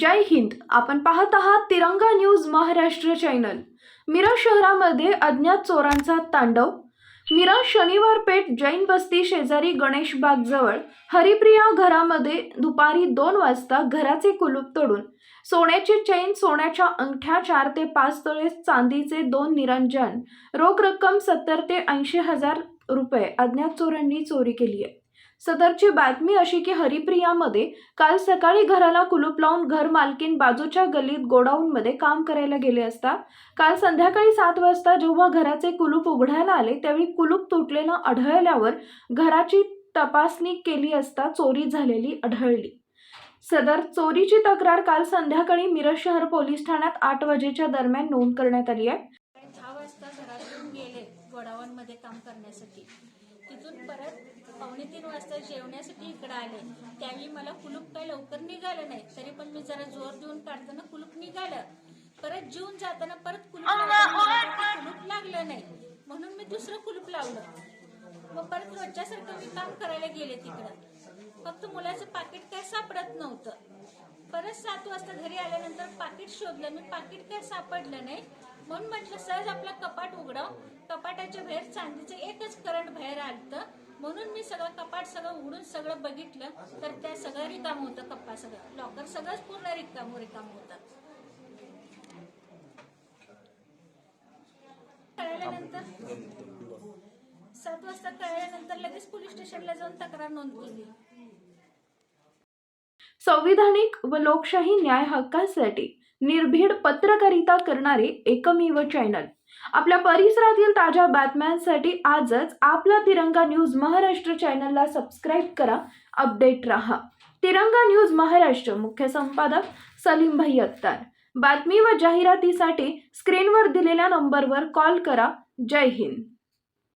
जय हिंद. आपण पाहत आहात तिरंगा न्यूज महाराष्ट्र चॅनल. मिरज शहरामध्ये अज्ञात चोरांचा तांडव. मिरज शनिवार पेठ जैन बस्ती शेजारी गणेश बागजवळ हरिप्रिया घरामध्ये दुपारी दोन वाजता घराचे कुलूप तोडून सोन्याची चैन सोन्याच्या अंगठ्या चार ते पाच तोळे चांदीचे दोन निरंजन रोख रक्कम सत्तर ते ऐंशी हजार रुपये अज्ञात चोरांनी चोरी केली आहे. सदरची बातमी अशी की हरिप्रियामध्ये काल सकाळी घराला कुलूप लावून घर मालकीन बाजूच्या गल्लीत गोडाऊनमध्ये काम करायला गेले असता काल संध्याकाळी सात वाजता जेव्हा घराचे कुलूप उघडायला आले त्यावेळी कुलूप तुटलेलं आढळल्यावर घराची तपासणी केली असता चोरी झालेली आढळली. सदर चोरीची तक्रार काल संध्याकाळी मिरज शहर पोलीस ठाण्यात आठ वाजेच्या दरम्यान नोंद करण्यात आली आहे. सहा दहा वाजता घरातून गेले गोडाऊनमध्ये काम करण्यासाठी. तिथून परत पावणे तीन वाजता जेवण्यासाठी इकडे आले. त्यावेळी मला कुलूप काय लवकर निघालं नाही तरी पण मी जरा जोर देऊन काढताना कुलूप निघालं. परत जेवून जाताना परत कुलूप कुलूप लागलं नाही. म्हणून मी दुसरं कुलूप लावलं. मग परत रोजच्यासारखं मी काम करायला गेले तिकडं. फक्त मुलाचं पाकिट काय सापडत नव्हतं. परत सात वाजता घरी आल्यानंतर पाकिट शोधलं मी पाकिट काय सापडलं नाही. म्हणून म्हटलं सहज आपलं कपाट उघडव कपाटाच्या बाहेर चांदीचं एकच करंट बाहेर आलतं. म्हणून मी सगळं कपाट सगळं उघडून सगळं बघितलं. तर त्या सगळं रिकाम होतं कप्पा सगळं. लॉकर सगळंच पूर्ण रिकाम रिकाम होतं. कळल्यानंतर सात वाजता कळल्यानंतर लगेच पोलीस स्टेशनला जाऊन तक्रार नोंदवली. संविधानिक व लोकशाही न्याय हक्कासाठी निर्भीड पत्रकारिता करणारे एकमेव चॅनल आपल्या परिसरातील ताज्या बातम्यांसाठी आजच आपला तिरंगा न्यूज महाराष्ट्र चॅनलला सबस्क्राईब करा. अपडेट रहा. तिरंगा न्यूज महाराष्ट्र मुख्य संपादक सलीम भाई अत्तार बातमी व जाहिरातीसाठी स्क्रीनवर दिलेल्या नंबरवर कॉल करा. जय हिंद.